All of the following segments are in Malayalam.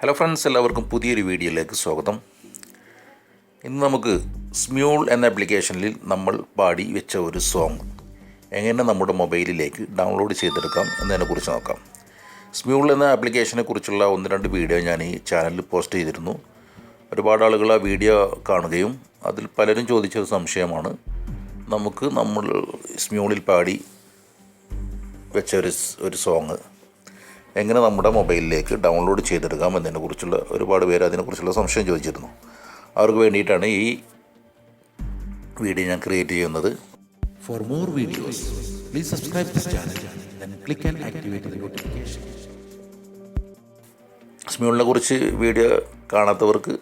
ഹലോ ഫ്രണ്ട്സ് എല്ലാവർക്കും പുതിയൊരു വീഡിയോയിലേക്ക് സ്വാഗതം. ഇന്ന് നമുക്ക് സ്മ്യൂൾ എന്ന ആപ്ലിക്കേഷനിൽ നമ്മൾ പാടി വെച്ച ഒരു സോങ് എങ്ങനെ നമ്മുടെ മൊബൈലിലേക്ക് ഡൗൺലോഡ് ചെയ്തെടുക്കാം എന്നതിനെക്കുറിച്ച് നോക്കാം. സ്മ്യൂൾ എന്ന ആപ്ലിക്കേഷനെ കുറിച്ചുള്ള ഒന്ന് രണ്ട് വീഡിയോ ഞാൻ ഈ ചാനലിൽ പോസ്റ്റ് ചെയ്തിരുന്നു. ഒരുപാട് ആളുകൾ ആ വീഡിയോ കാണുകയും അതിൽ പലരും ചോദിച്ച ഒരു സംശയമാണ്. നമുക്ക് നമ്മൾ സ്മ്യൂളിൽ പാടി വെച്ച ഒരു ഒരു സോങ് എങ്ങനെ നമ്മുടെ മൊബൈലിലേക്ക് ഡൗൺലോഡ് ചെയ്തെടുക്കാം എന്നതിനെക്കുറിച്ചുള്ള ഒരുപാട് പേര് അതിനെക്കുറിച്ചുള്ള സംശയം ചോദിച്ചിരുന്നു. അവർക്ക് വേണ്ടിയിട്ടാണ് ഈ വീഡിയോ ഞാൻ ക്രിയേറ്റ് ചെയ്യുന്നത്. For more videos please subscribe this channel click and activate the notification. സ്മ്യൂളിനെ കുറിച്ച് വീഡിയോ കാണാത്തവർക്ക്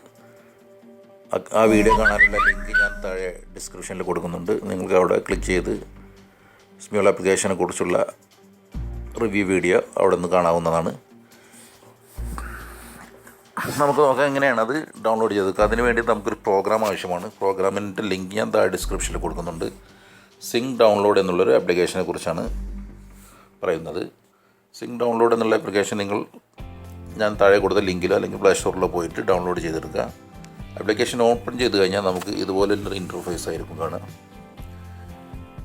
ആ വീഡിയോ കാണാനുള്ള ലിങ്ക് ഞാൻ താഴെ ഡിസ്ക്രിപ്ഷനിൽ കൊടുക്കുന്നുണ്ട്. നിങ്ങൾക്ക് അവിടെ ക്ലിക്ക് ചെയ്ത് സ്മ്യൂൾ ആപ്ലിക്കേഷനെ കുറിച്ചുള്ള റിവ്യൂ വീഡിയോ അവിടെ നിന്ന് കാണാവുന്നതാണ്. നമുക്ക് നോക്കാം എങ്ങനെയാണ് അത് ഡൗൺലോഡ് ചെയ്തത്. അതിന് വേണ്ടി നമുക്കൊരു പ്രോഗ്രാം ആവശ്യമാണ്. പ്രോഗ്രാമിന്റെ ലിങ്ക് ഞാൻ താഴെ ഡിസ്ക്രിപ്ഷനിൽ കൊടുക്കുന്നുണ്ട്. സിങ് ഡൗൺലോഡ് എന്നുള്ളൊരു ആപ്ലിക്കേഷനെ കുറിച്ചാണ് പറയുന്നത്. സിങ് ഡൗൺലോഡ് എന്നുള്ള ആപ്ലിക്കേഷൻ നിങ്ങൾ ഞാൻ താഴെ കൊടുത്ത ലിങ്കിലോ അല്ലെങ്കിൽ പ്ലേ സ്റ്റോറിലോ പോയിട്ട് ഡൗൺലോഡ് ചെയ്തെടുക്കുക. ആപ്ലിക്കേഷൻ ഓപ്പൺ ചെയ്ത് കഴിഞ്ഞാൽ നമുക്ക് ഇതുപോലെ ഒരു ഇന്റർഫേസ് ആയിരിക്കും കാണുക.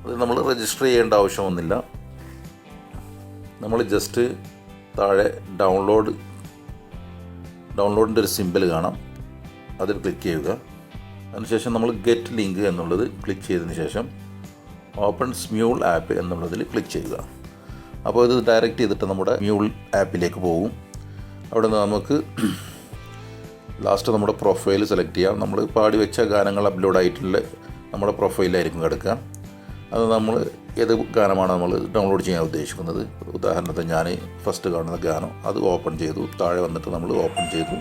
അത് നമ്മൾ രജിസ്റ്റർ ചെയ്യേണ്ട ആവശ്യമൊന്നുമില്ല. നമ്മൾ ജസ്റ്റ് താഴെ ഡൗൺലോഡ് ഡൗൺലോഡിന്റെ ഒരു സിമ്പിൾ കാണാം. അതിൽ ക്ലിക്ക് ചെയ്യുക. അതിനുശേഷം നമ്മൾ ഗെറ്റ് ലിങ്ക് എന്നുള്ളത് ക്ലിക്ക് ചെയ്തതിന് ശേഷം ഓപ്പൺ സ്മ്യൂൾ ആപ്പ് എന്നുള്ളതിൽ ക്ലിക്ക് ചെയ്യുക. അപ്പോൾ ഇത് ഡയറക്റ്റ് ചെയ്തിട്ട് നമ്മുടെ മ്യൂൾ ആപ്പിലേക്ക് പോകും. അവിടെ നിന്ന് നമുക്ക് ലാസ്റ്റ് നമ്മുടെ പ്രൊഫൈൽ സെലക്ട് ചെയ്യാം. നമ്മൾ പാടി വെച്ച ഗാനങ്ങൾ അപ്ലോഡ് ആയിട്ടുള്ള നമ്മുടെ പ്രൊഫൈലായിരിക്കും കിടക്കുക അത് നമ്മൾ ഏത് ഗാനമാണ് നമ്മൾ ഡൗൺലോഡ് ചെയ്യാൻ ഉദ്ദേശിക്കുന്നത്? ഉദാഹരണത്തിന് ഞാൻ ഫസ്റ്റ് കാണുന്ന ഗാനം അത് ഓപ്പൺ ചെയ്തു താഴെ വന്നിട്ട് നമ്മൾ ഓപ്പൺ ചെയ്തു.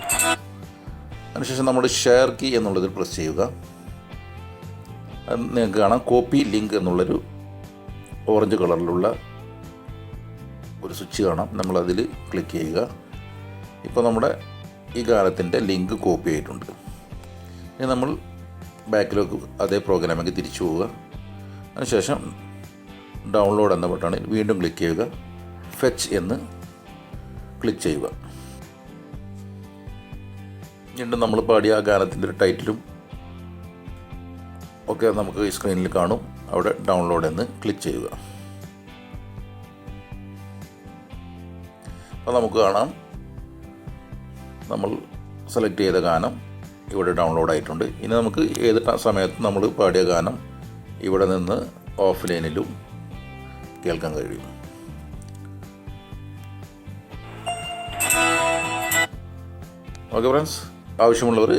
അതിനുശേഷം നമ്മൾ ഷെയർ കീ എന്നുള്ളതിൽ പ്രസ് ചെയ്യുക. നിങ്ങൾക്ക് കാണാം. കോപ്പി ലിങ്ക് എന്നുള്ളൊരു ഓറഞ്ച് കളറിലുള്ള ഒരു സ്വിച്ച് കാണാം. നമ്മളതിൽ ക്ലിക്ക് ചെയ്യുക. ഇപ്പോൾ നമ്മുടെ ഈ ഗാനത്തിന്റെ ലിങ്ക് കോപ്പി ആയിട്ടുണ്ട്. ഇനി നമ്മൾ ബാക്കിലേക്ക് അതേ പ്രോഗ്രാമിലേക്ക് തിരിച്ചു പോവുക. അതിനുശേഷം ഡൗൺലോഡ് എന്ന ബട്ടണിൽ വീണ്ടും ക്ലിക്ക് ചെയ്യുക. ഫെച്ച് എന്ന് ക്ലിക്ക് ചെയ്യുക. വീണ്ടും നമ്മൾ പാടിയ ആ ഗാനത്തിന്റെ ഒരു ടൈറ്റിലും ഒക്കെ നമുക്ക് ഈ സ്ക്രീനിൽ കാണും. അവിടെ ഡൗൺലോഡ് എന്ന് ക്ലിക്ക് ചെയ്യുക. അപ്പോൾ നമുക്ക് കാണാം. നമ്മൾ സെലക്ട് ചെയ്ത ഗാനം ഇവിടെ ഡൗൺലോഡ് ആയിട്ടുണ്ട്. ഇനി നമുക്ക് ഏത് സമയത്ത് നമ്മൾ പാടിയ ഗാനം ഇവിടെ നിന്ന് ഓഫ്ലൈനിലും കേൾക്കാൻ കഴിയും. ഓക്കെ ഫ്രണ്ട്സ് ആവശ്യമുള്ളവർ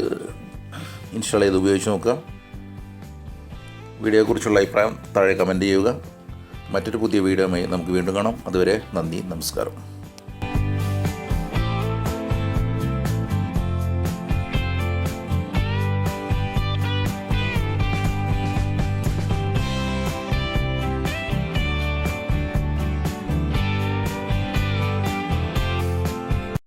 ഇൻസ്റ്റാൾ ചെയ്ത് ഉപയോഗിച്ച് നോക്കുക. വീഡിയോയെക്കുറിച്ചുള്ള അഭിപ്രായം താഴെ കമന്റ് ചെയ്യുക. മറ്റൊരു പുതിയ വീഡിയോയുമായി നമുക്ക് വീണ്ടും കാണാം. അതുവരെ നന്ദി നമസ്കാരം.